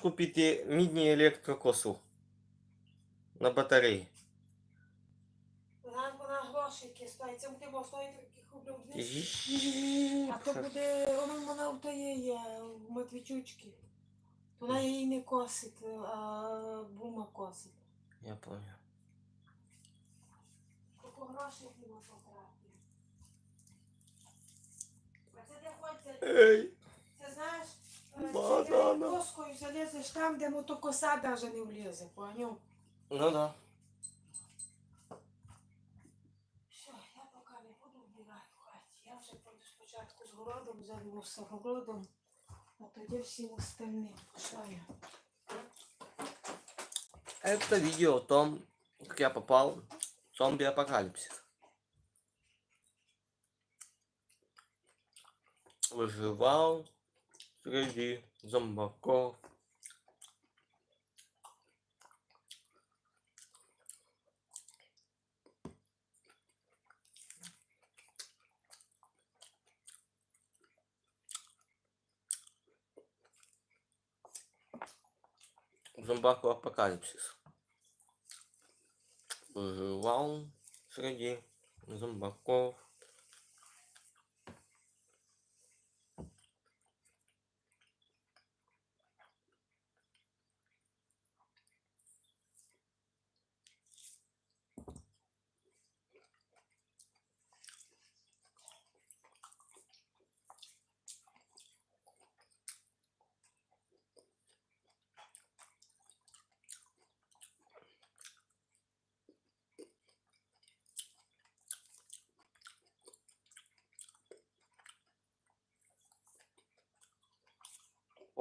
купити мідні електрокосу на батареї. Вона, вона грошики стоїть. Це буде бо стоїть таких рублів 200. А то буде, вона, вона в тої є, в Матвійчучки. Вона її не косить, а бума косить. Я понял. Скільки грошей на фотографії. А це де ходиться, Ей, це знаєш, Банана. ти коскою залізеш там, де ну то коса навіть не влізе, поняв? ну да. Все, я поки не буду вбирати в хаті. Я вже пойду спочатку з городом, займуся городом, а тоді всім остальним. Пішла я. Это видео о том, как я попал в зомби-апокалипсис. Выживал среди зомбаков. Зомбаку-апокалипсис. Выживал среди зомбаков.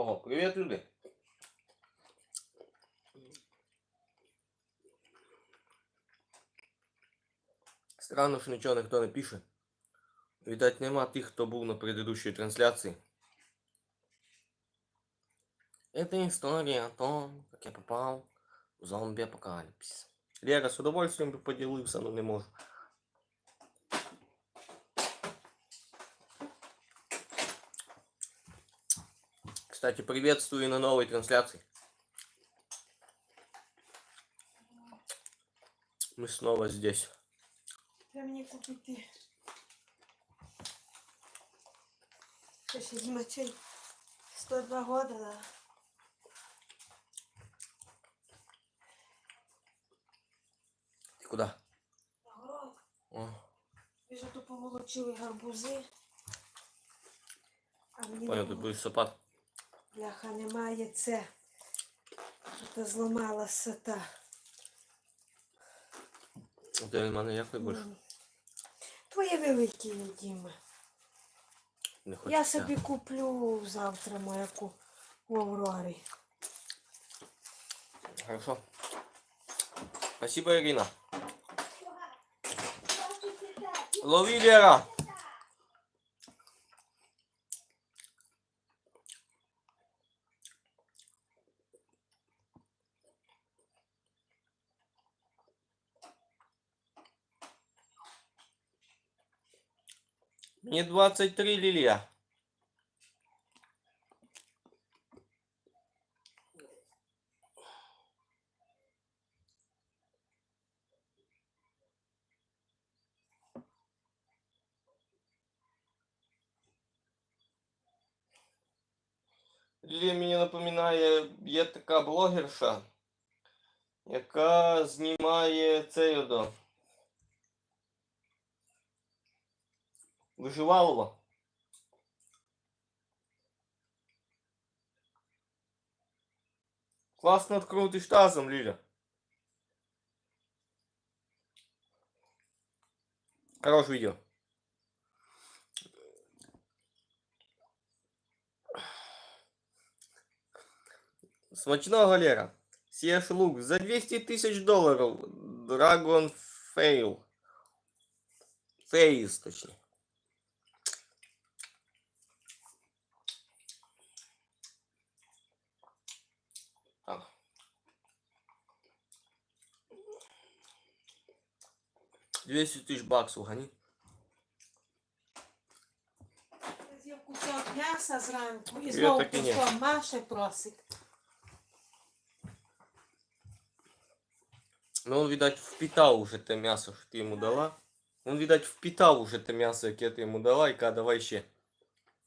Ого, привет, люди. Странно, що нічого ніхто не пише. Видать, нема тих, хто був на предыдущей трансляции. Это история о том, как я попал в зомби-апокалипсис. Лера с удовольствием бы поделился, но не можу. Кстати, приветствую на новой трансляции. Мы снова здесь. Треба мені купити. Це ще Дімачей 102 года, да. Ты куда? На город. О, Ви ж тут поволочили гарбузи. А мені понял, не ты будешь сапат. Бляха, немає це. Тут зламала сата. Ти в мене якої будеш? М. Твоє велике Діма. Не Я хочеться. собі куплю завтра маяку в Аврорі. Хорошо. Спасибо, Ирина. Лови, Лера. Мне 23, Лилия. Лілія мені напоминає, є така блогерша, яка знімає цей одо. Виживалова. Класно открутиш тазом, Ліля. Хорош видео. Смачного, Лера. Съешь лук за 200 тысяч долларов. Dragon Fail. Фейс, точнее. 200 тысяч баксов, гони. Я кусок м'яса зранку і знову так і ні. пішла Маша просить. Но он, видать, впитал уже это м'ясо, що ти йому дала. Он, видать, впитал уже это м'ясо, которое ты ему дала, і каже, давай еще.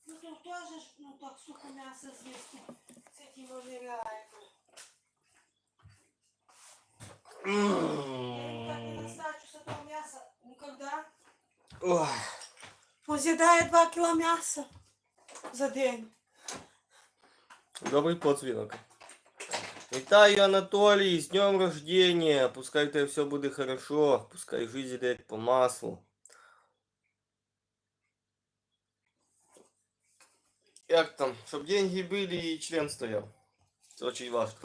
Ну то теж ну так сука м'ясо з'їсти. Це ті може Никогда. Ой. Он съедает 2 кило мяса за день. Добрий подзвінок. Вітаю, Анатолій, з днем рождения. Пускай у тебе все буде хорошо. Пускай жизнь йде по маслу. Як там? Щоб деньги были і член стояв. Це очень важно.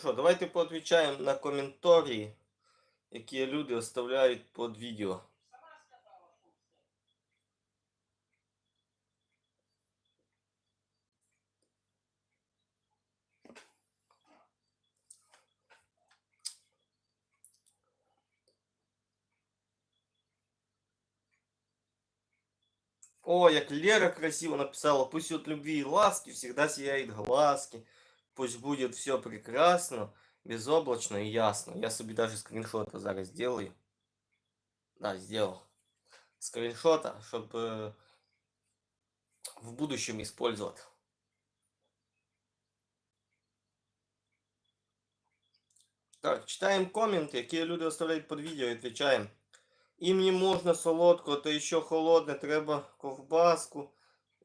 що, давайте поотвечаємо на коментарі, які люди оставляють під відео. О, як Лера красиво написала, пусть от любви и ласки всегда сияет глазки. Пусть будет все прекрасно, безоблачно и ясно. Я себе даже скриншота зараз сделаю. Да, сделал. Скриншота, чтобы в будущем использовать. Так, читаємо коменти, які люди оставляють під відео і відповідаємо. Їм не можна солодкого, то ще холодне, треба ковбаску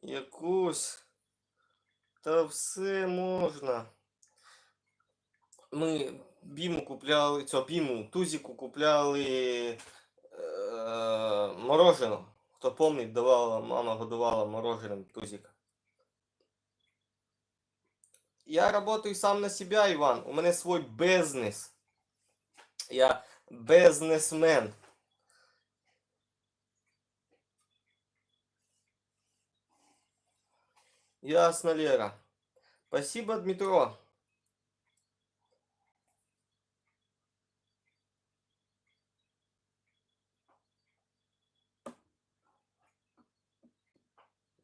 якусь. Та все можна. Ми біму купляли, цього біму, тузіку купляли е, мороженое. Хто помнить, давала, мама годувала мороженим тузика. Я работаю сам на себя, Іван. У мене свой бізнес. Я бізнесмен. Ясно, Лера. Спасибо, Дмитро.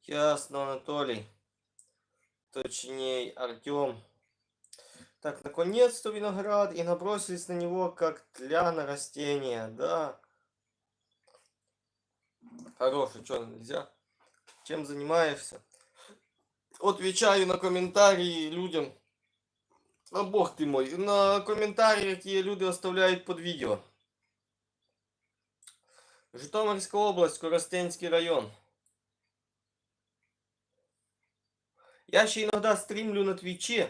Ясно, Анатолий. Точнее, Артем. Так, наконец-то виноград. И набросились на него, как тля на растение. Да. Хороший, что, нельзя? Чем занимаешься? Отвечаю на комментарии людям. А бог ты мой. На комментарии, какие люди оставляют под видео. Житомирская область, Коростенский район. Я ще іноді стрімлю на твічі.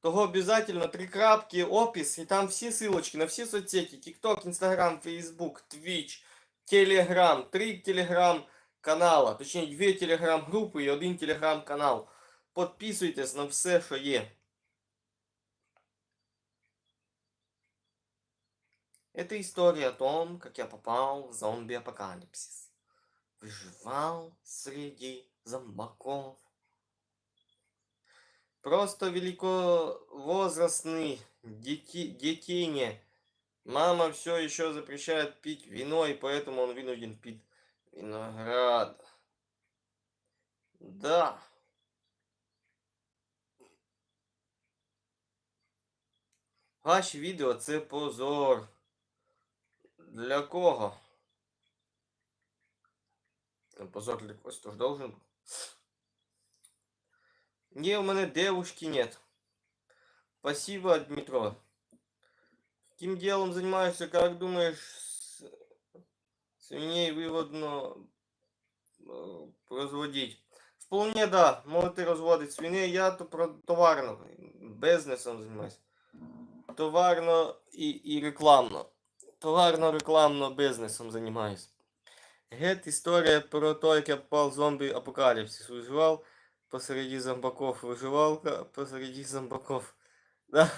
Того обязательно три крапки, опис, і там всі ссылочки на всі соцсети. TikTok, Instagram, Facebook, Twitch, Telegram. Три телеграм канала. Точніше, дві телеграм групи і один телеграм канал. Подписуйтесь на все, що є. Это история о том, как я попал в зомби-апокалипсис. Выживал среди зомбаков. Просто великовозрастный дети, детине. Мама все еще запрещает пить вино, и поэтому он вынужден пить виноград. Да. Ваші відео це позор. Для кого? Ну, Позор для когось тоже должен был. Не, у меня девушки нет. Спасибо, Дмитро. Каким делом занимаешься, как думаешь, с- свиней выводно э, производить? Вполне да, можете розводити свиней. Я то про товарно, бізнесом займаюся. Товарно і, і рекламно. Товарно-рекламно бізнесом займаюся. Гет історія про те, як я попав в зомбі апокаліпсис. Виживав посреди зомбаков. Выживалка посреди зомбаков. Да.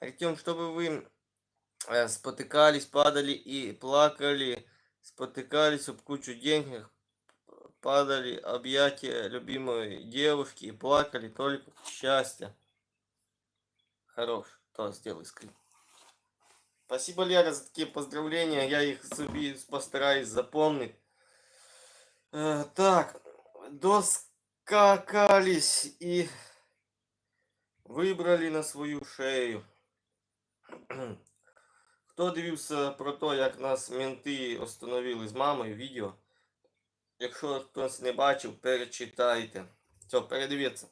Артем, чтобы вы э, спотыкались, падали и плакали, спотыкались об кучу денег, падали объятия любимой девушки и плакали только от счастья. Хорош, то сделай скрин. Спасибо, Лера, за такие поздравления. Я их постараюсь запомнить. Э, так, доскакались и вибрали на свою шею. Хто дивився про те, як нас менти остановили з мамою відео? Якщо хтось не бачив, перечитайте. Все, передивіться.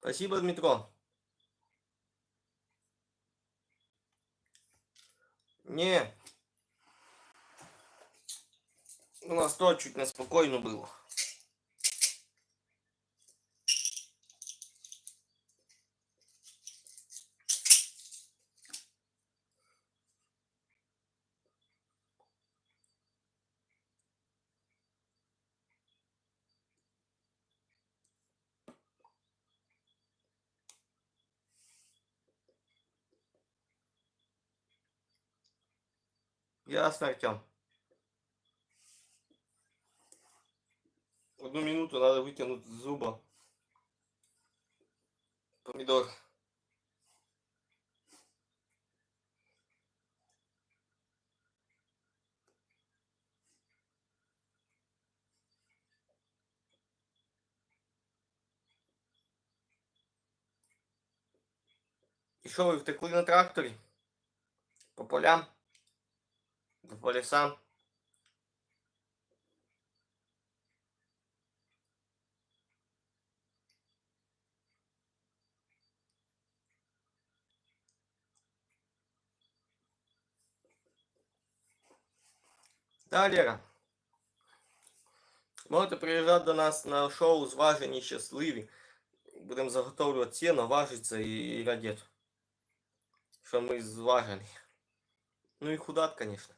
Спасибо, Дмитро. Не. У нас то чуть неспокойно было. Ясно, Артем. Одну минуту надо вытянуть зуба. Помидор. І що ви втекли на тракторі? По полям? По лесам? Да, Лера. Можете приїжджати до нас на шоу зважені щасливі. Будемо заготовлювати сено, важиться і, і радіти. Що ми зважені. Ну і худат, конечно.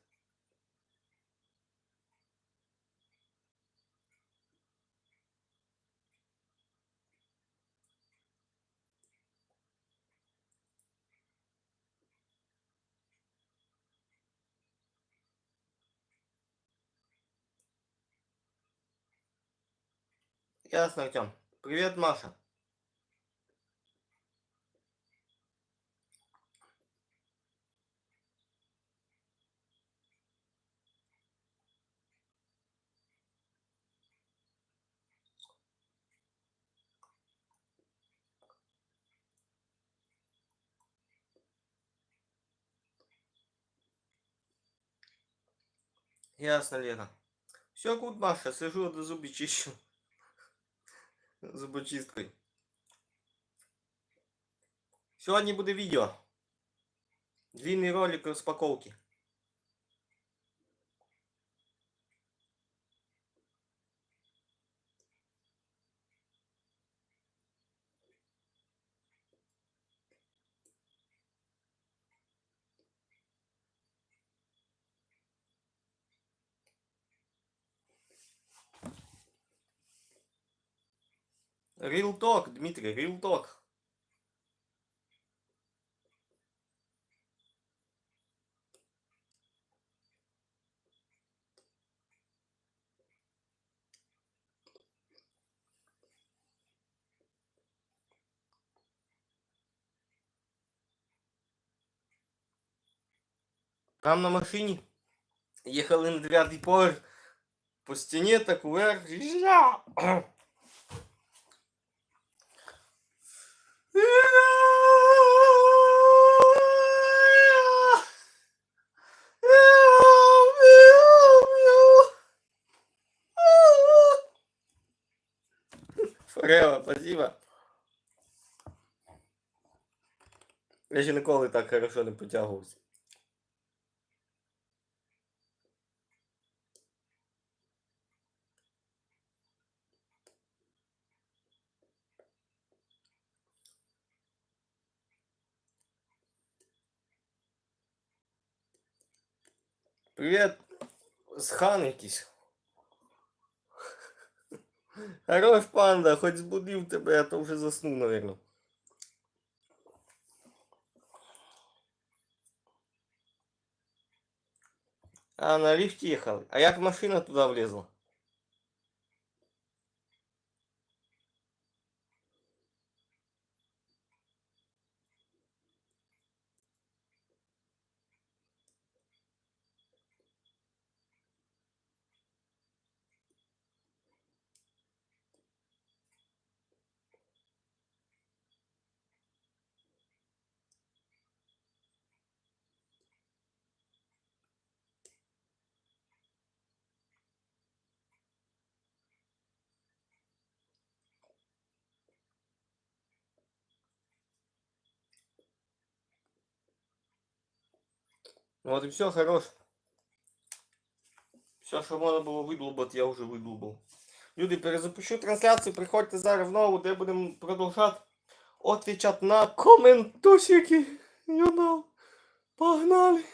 Ясно, Артем. Привет, Маша. Ясно, Лера. Все гуд, Маша, сижу до зуби чищу. Зубочисткою. Сьогодні буде відео. Длинний ролик розпаковки. Real Talk, Дмитрий, Real Talk. Там на машині їхали на дев'ятий поверх по стіні так вверх. Форева, спасибо. Я ще ніколи так хорошо не потягувався. Привет, схан якийсь. Хорош панда, хоч збудив тебе, а то вже заснув, наверное. А, на лифте ехал. А як машина туда влезла? Вот и все, хорош. Все, що можна було видлубати, я вже видлубав. Люди, перезапущу трансляцію, приходьте зараз в нову, де будемо продовжати отвечать на коментусики. You know. Погнали.